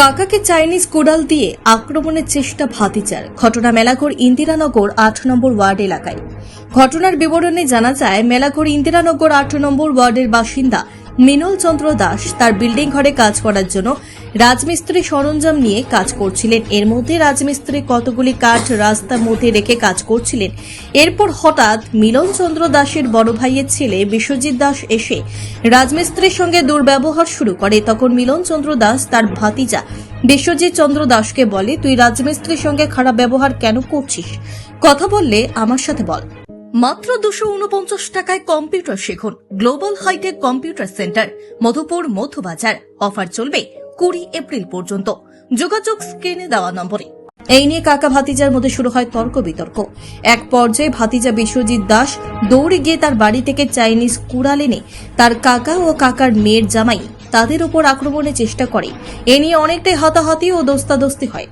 কাকাকে চাইনিজ কোডাল দিয়ে আক্রমণের চেষ্টা ভাতিচার। ঘটনা মেলাঘর ইন্দিরানগর আট নম্বর ওয়ার্ড এলাকায়। ঘটনার বিবরণে জানা যায়, মেলাঘর ইন্দিরানগর আট নম্বর ওয়ার্ডের বাসিন্দা মিনল চন্দ্র দাস তার বিল্ডিং ঘরে কাজ করার জন্য রাজমিস্ত্রি সরঞ্জাম নিয়ে কাজ করছিলেন। এর মধ্যে রাজমিস্ত্রি কতগুলি কাঠ রাস্তার মধ্যে রেখে কাজ করছিলেন। এরপর হঠাৎ মিলন চন্দ্র দাসের বড় ভাইয়ের ছেলে বিশ্বজিৎ দাস এসে রাজমিস্ত্রির সঙ্গে দুর্ব্যবহার শুরু করে। তখন মিলন চন্দ্র দাস তার ভাতিজা বিশ্বজিৎ চন্দ্র দাসকে বলে, তুই রাজমিস্ত্রির সঙ্গে খারাপ ব্যবহার কেন করছিস? কথা বললে আমার সাথে বল। মাত্র দুশো উনপঞ্চাশ টাকায় কম্পিউটার শিখুন। Global hitech computer centre, Madhupur Madhubazar offer চলবে কুড়ি এপ্রিল পর্যন্ত। যোগাযোগ স্ক্রিনে দেওয়া নম্বরে। এই নিয়ে কাকা ভাতিজার মধ্যে শুরু হয় তর্ক বিতর্ক। এক পর্যায়ে ভাতিজা বিশ্বজিৎ দাস দৌড়ে গিয়ে তার বাড়ি থেকে চাইনিজ কুড়াল এনে তার কাকা ও কাকার মেয়ের জামাই তাদের উপর আক্রমণের চেষ্টা করে। এ নিয়ে অনেকটাই হাতাহাতি ও দোস্তাদস্তি হয়।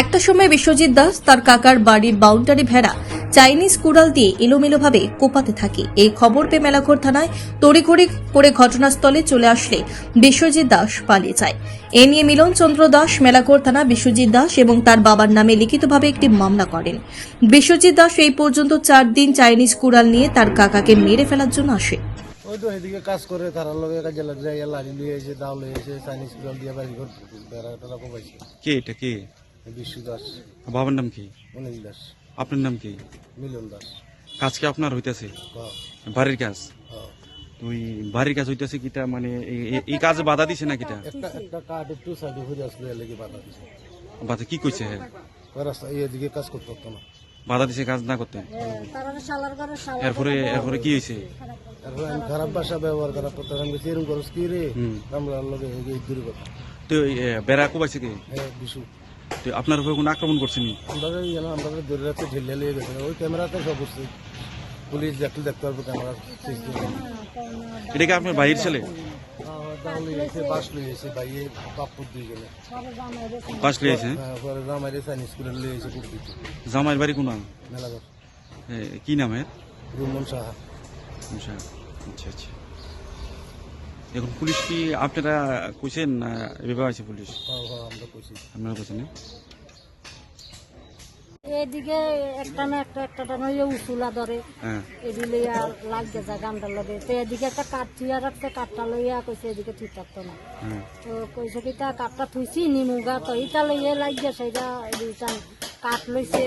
একটা সময় বিশ্বজিৎ দাস তার কাকার বাড়ির বাউন্ডারি ভেড়া চাইনিজ কুড়াল দিয়ে এলোমেলোভাবে কোপাতে থাকে। এই খবর পেয়ে মেলাঘর থানায় তড়িঘড়ি করে ঘটনাস্থলে চলে আসলে বিশ্বজিৎ দাস পালিয়ে যায়। এ নিয়ে মিলন চন্দ্র দাস মেলাঘর থানা বিশ্বজিৎ দাস এবং তার বাবার নামে লিখিতভাবে একটি মামলা করেন। বিশ্বজিৎ দাস এই পর্যন্ত চার দিন চাইনিজ কুড়াল নিয়ে তার কাকাকে মেরে ফেলার জন্য আসে। ওই তো এদিকে কাজ করে তারা লগে কাজে লাগ যায় লাড়ি লিয়ে এসে দাও লিয়ে এসে চাইনিজ জল দিয়ে বাড়ি ঘর বেড়া টেলা কোপাইছে কে এটা কে? বিশ্ব দাস। বাবার নাম কি? অনিল দাস। আপনার নাম কি? মিলন দাস। কাজ কি আপনার হইতেছে? বাড়ির কাজ? তুই বাড়ির কাজ হইতেছে কিটা? মানে এই- কাজে বাধা দিছে না কিটা? একটা একটা কাঠ একটু সাইডে ঘুরে আসলো এর লেগে বাধা দিছে। বাধা কি কইছে? হ্যাঁ রাস্তা এই এদিকে কাজ করতে হতো না। বাধা দিছে কাজ না করতে? এরপরে এরপরে কি হয়েছে তারপরে খারাপ ভাষা ব্যবহার করা করতে আমি বলছি, এরকম করস কি রে? আমরা লগে দূরে কথা। তো বেড়া কোবাইছে কি? হ্যাঁ বিশু। তো আপনার উপরে কোনো আক্রমণ করছেনি আমরা এই জানো আমরা দূরে রাখতে ঢিলে লিয়ে গেছে ওই ক্যামেরাতে সব বুঝছি। পুলিশ দেখলে দেখতে পারব ক্যামেরা এটা কি আপনার ভাইয়ের ছেলে? বাস বাপুর দুইজনে লিয়েছে হ্যাঁ, স্কুলে জামাইয়ের বাড়ি কোন মেলাঘর। কি নামের রুমন সাহা। আচ্ছা আচ্ছা। এখন পুলিশ কি আপনারা কইছেন না এভাবে আছে পুলিশ? হ্যাঁ, হ্যাঁ, আমরা কইছি। আপনারা কইছেন এদিকে একটা না একটা একটা টানা ইয়ে উসুলা ধরে। হ্যাঁ। এদি লইয়া লাগছে যা গামটা লগে। তো এদিকে একটা কাঠ থুইয়া রাখছে কাঠটা লইয়া কইছে এদিকে ঠিক থাকতো না। তো কইছে কি তা কাঠটা থুইছি নিমুগা তো ইটা লইয়া লাগছে সেটা এদিকে কাঠ লইছে।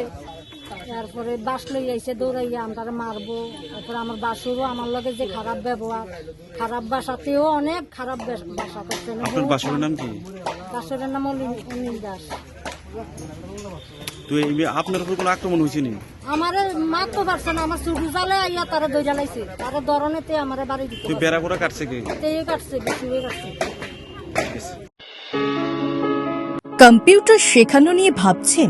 তারপরে বাস লই আইছে দৌড়াইয়া আমরা মারবো। তারপরে আমার বাসুরও আমার লগে যে খারাপ ব্যবহার খারাপ বাসাতেও অনেক খারাপ বাসা করছে। আপনার বাসরের নাম কি? বাসুরের নাম অনিল- অনিল দাস। তো এই আপনার উপর কোনো আক্রমণ হয়েছে নি? আমার মারতে পারছে না আমার চুরি জালে আইয়া তারা দই জ্বালাইছে। তারা ধরনেতে আমার বাড়ি দিতে বেড়া করে কাটছে কি? কাটছে বেশি কাটছে। কম্পিউটার শেখানো নিয়ে ভাবছেন?